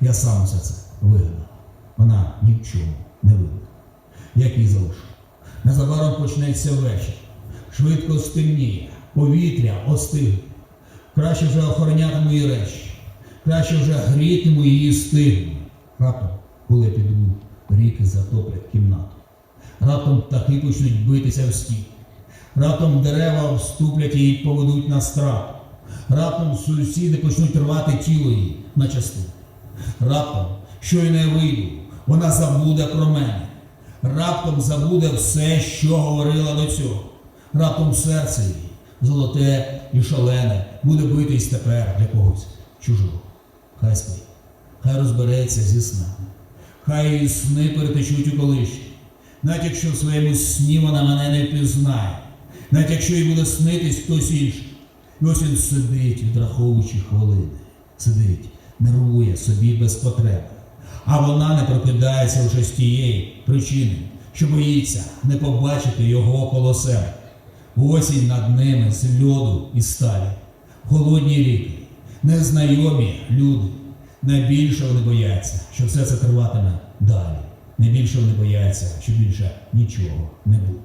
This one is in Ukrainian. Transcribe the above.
Я сам усе це вигадав. Вона ні в чому не винна. Як її залишу? Незабаром почнеться вечір. Швидко стемніє, повітря остигне. Краще вже охоронятиму її речі. Краще вже грітиму її стигну. Раптом, коли я піду, ріки затоплять кімнату. Раптом птахи почнуть битися в стіл. Раптом дерева вступлять і поведуть на страту. Раптом сусіди почнуть рвати тіло її на частини. Раптом, щойно я вийду, вона забуде про мене. Раптом забуде все, що говорила до цього. Раптом серце її, золоте і шалене, буде битись тепер для когось чужого. Хай спить, хай розбереться зі снами. Хай її сни перетечуть у колишні. Навіть якщо в своєму сні вона мене не впізнає, навіть якщо їй буде снитись хтось інший. І ось він сидить, відраховуючи хвилини, сидить, нервує собі без потреби. А вона не прокидається лише з тієї причини, що боїться не побачити його коло себе. Осінь над ними з льоду і сталі, голодні ріки, незнайомі люди. Найбільше вони бояться, що все це триватиме далі. Найбільше вони бояться, що більше нічого не буде.